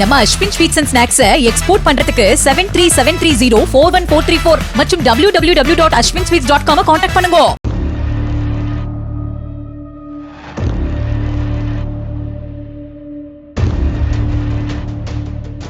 நம்ம Ashwin sweets and snacks export பண்றதுக்கு seven three seven three zero four one four three four மற்றும் W W W dot Ashwin sweets dot com contact பண்ணுங்க.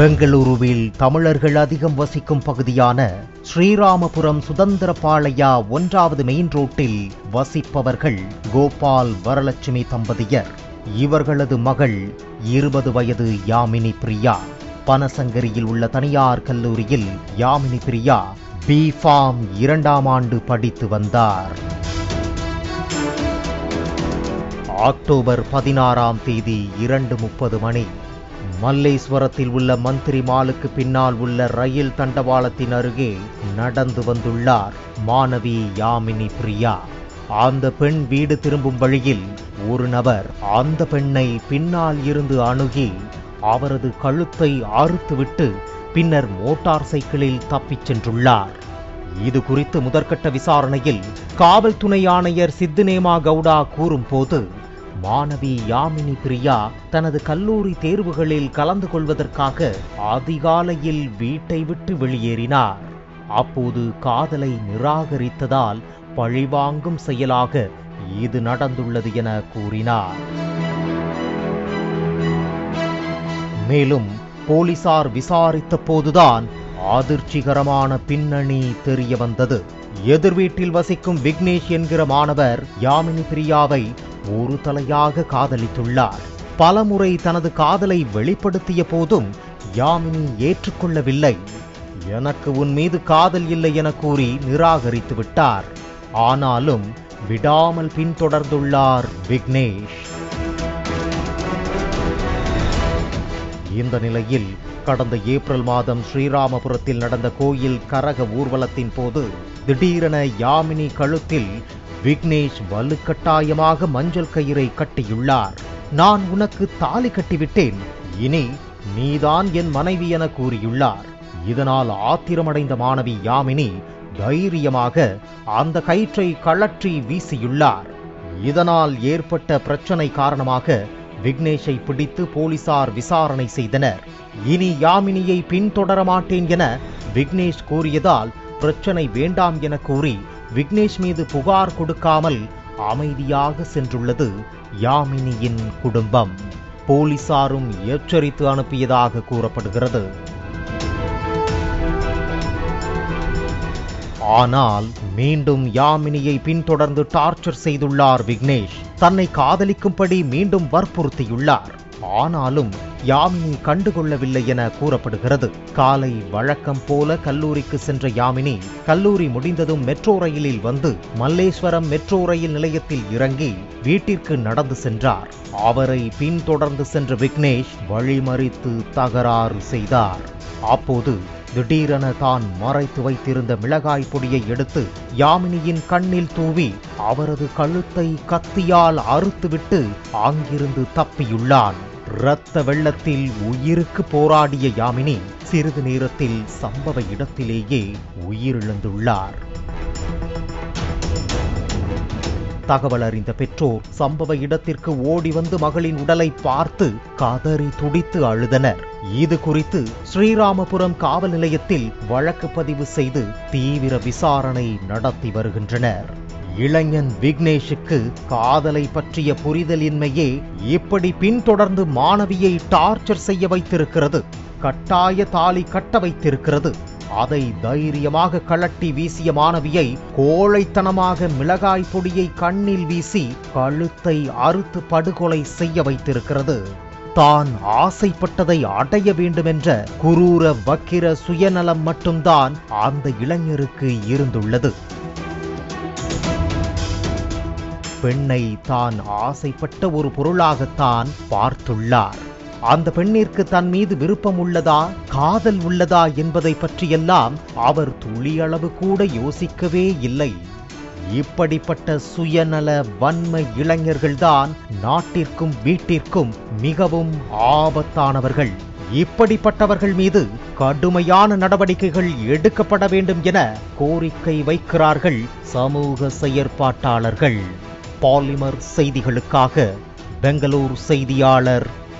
பெங்களூருவில் தமிழர்கள் அதிகம் வசிக்கும் பகுதியான ஸ்ரீராமபுரம் சுதந்திரபாளையா ஒன்றாவது மெயின் ரோட்டில் வசிப்பவர்கள் கோபால் வரலட்சுமி தம்பதியர். இவர்களது மகள் இருபது வயது யாமினி பிரியா. பனசங்கரியில் உள்ள தனியார் கல்லூரியில் யாமினி பிரியா பி ஃபார்ம் இரண்டாம் ஆண்டு படித்து வந்தார். அக்டோபர் பதினாறாம் தேதி இரண்டு முப்பது மணி. மல்லேஸ்வரத்தில் உள்ள மந்திரி மாலுக்கு பின்னால் உள்ள ரயில் தண்டவாளத்தின் அருகே நடந்து வந்துள்ளார் மாணவி யாமினி பிரியா. அந்த பெண் வீடு திரும்பும் வழியில் ஒரு நபர் அந்த பெண்ணை பின்னால் இருந்து அணுகி அவரது கழுத்தை அறுத்துவிட்டு பின்னர் மோட்டார் சைக்கிளில் தப்பிச் சென்றுள்ளார். இது குறித்து முதற்கட்ட விசாரணையில் காவல் துணை ஆணையர் சித்துநேமா கவுடா கூறும்போது மாணவி யாமினி பிரியா தனது கல்லூரி தேர்வுகளில் கலந்து கொள்வதற்காக அதிகாலையில் வீட்டை விட்டு வெளியேறினார். அப்போது காதலை நிராகரித்ததால் பழிவாங்கும் செயலாக இது நடந்துள்ளது என கூறினார். மேலும் போலீசார் விசாரித்த போதுதான் அதிர்ச்சிகரமான பின்னணி தெரிய வந்தது. எதிர் வீட்டில் வசிக்கும் விக்னேஷ் என்கிற மாணவர் யாமினி பிரியாவை ஒரு தலையாக காதலித்துள்ளார். பலமுறை தனது காதலை வெளிப்படுத்திய போதும் யாமினி ஏற்றுக்கொள்ளவில்லை. எனக்கு உன் மீது காதல் இல்லை என கூறி நிராகரித்து விட்டார். ஆனாலும் விடாமல் பின்தொடர்ந்துள்ளார் விக்னேஷ். இந்த நிலையில் கடந்த ஏப்ரல் மாதம் ஸ்ரீராமபுரத்தில் நடந்த கோயில் கரக ஊர்வலத்தின் போது திடீரென யாமினி கழுத்தில் விக்னேஷ் வலுக்கட்டாயமாக மஞ்சள் கயிறை கட்டியுள்ளார். நான் உனக்கு தாலி கட்டிவிட்டேன் இனி நீதான் என் மனைவி என கூறியுள்ளார். இதனால் ஆத்திரமடைந்த மாணவி யாமினி தைரியமாக அந்த கயிற்றை கழற்றி வீசியுள்ளார். இதனால் ஏற்பட்ட பிரச்சனை காரணமாக விக்னேஷை பிடித்து போலீசார் விசாரணை செய்தனர். இனி யாமினியை பின்தொடர மாட்டேன் என விக்னேஷ் கூறியதால் பிரச்சனை வேண்டாம் என கூறி விக்னேஷ் மீது புகார் கொடுக்காமல் அமைதியாக சென்றுள்ளது யாமினியின் குடும்பம். போலீசாரும் எச்சரித்து அனுப்பியதாக கூறப்படுகிறது. ஆனால் மீண்டும் யாமினியை பின்தொடர்ந்து டார்ச்சர் செய்துள்ளார் விக்னேஷ். தன்னை காதலிக்கும்படி மீண்டும் வற்புறுத்தியுள்ளார். ஆனாலும் யாமினி கண்டுகொள்ளவில்லை என கூறப்படுகிறது. காலை வழக்கம் போல கல்லூரிக்கு சென்ற யாமினி கல்லூரி முடிந்ததும் மெட்ரோ ரயிலில் வந்து மல்லேஸ்வரம் மெட்ரோ ரயில் நிலையத்தில் இறங்கி வீட்டிற்கு நடந்து சென்றார். அவரை பின்தொடர்ந்து சென்ற விக்னேஷ் வழிமறித்து தகராறு செய்தார். அப்போது திடீரென தான் மறைத்து வைத்திருந்த மிளகாய் பொடியை எடுத்து யாமினியின் கண்ணில் தூவி அவரது கழுத்தை கத்தியால் அறுத்துவிட்டு அங்கிருந்து தப்பியுள்ளான். இரத்த வெள்ளத்தில் உயிருக்கு போராடிய யாமினி சிறிது நேரத்தில் சம்பவ இடத்திலேயே உயிரிழந்துள்ளார். தகவல் அறிந்த பெற்றோர் சம்பவ இடத்திற்கு ஓடி வந்து மகளின் உடலை பார்த்து கதறி துடித்து அழுதனர். இது குறித்து ஸ்ரீராமபுரம் காவல் நிலையத்தில் வழக்கு பதிவு செய்து தீவிர விசாரணை நடத்தி வருகின்றனர். இளைஞன் விக்னேஷுக்கு காதலை பற்றிய புரிதலின்மையே இப்படி பின்தொடர்ந்து மாணவியை டார்ச்சர் செய்ய வைத்திருக்கிறது. கட்டாய தாலி கட்ட வைத்திருக்கிறது. அதை தைரியமாக கழட்டி வீசிய மாணவியை கோழைத்தனமாக மிளகாய் பொடியை கண்ணில் வீசி கழுத்தை அறுத்து படுகொலை செய்ய வைத்திருக்கிறது. தான் ஆசைப்பட்டதை அடைய வேண்டுமென்ற குரூர வக்கிர சுயநலம் மட்டும்தான் அந்த இளைஞருக்கு இருந்துள்ளது. பெண்ணை தான் ஆசைப்பட்ட ஒரு பொருளாகத்தான் பார்த்துள்ளார். அந்த பெண்ணிற்கு தன் மீது விருப்பம் உள்ளதா காதல் உள்ளதா என்பதை பற்றியெல்லாம் அவர் துளியளவு கூட யோசிக்கவே இல்லை. இப்படிப்பட்ட சுயநல வன்ம இளைஞர்கள்தான் நாட்டிற்கும் வீட்டிற்கும் மிகவும் ஆபத்தானவர்கள். இப்படிப்பட்டவர்கள் மீது கடுமையான நடவடிக்கைகள் எடுக்கப்பட வேண்டும் என கோரிக்கை வைக்கிறார்கள் சமூக செயற்பாட்டாளர்கள். பாலிமர் செய்திகளுக்காக பெங்களூர் செய்தியாளர்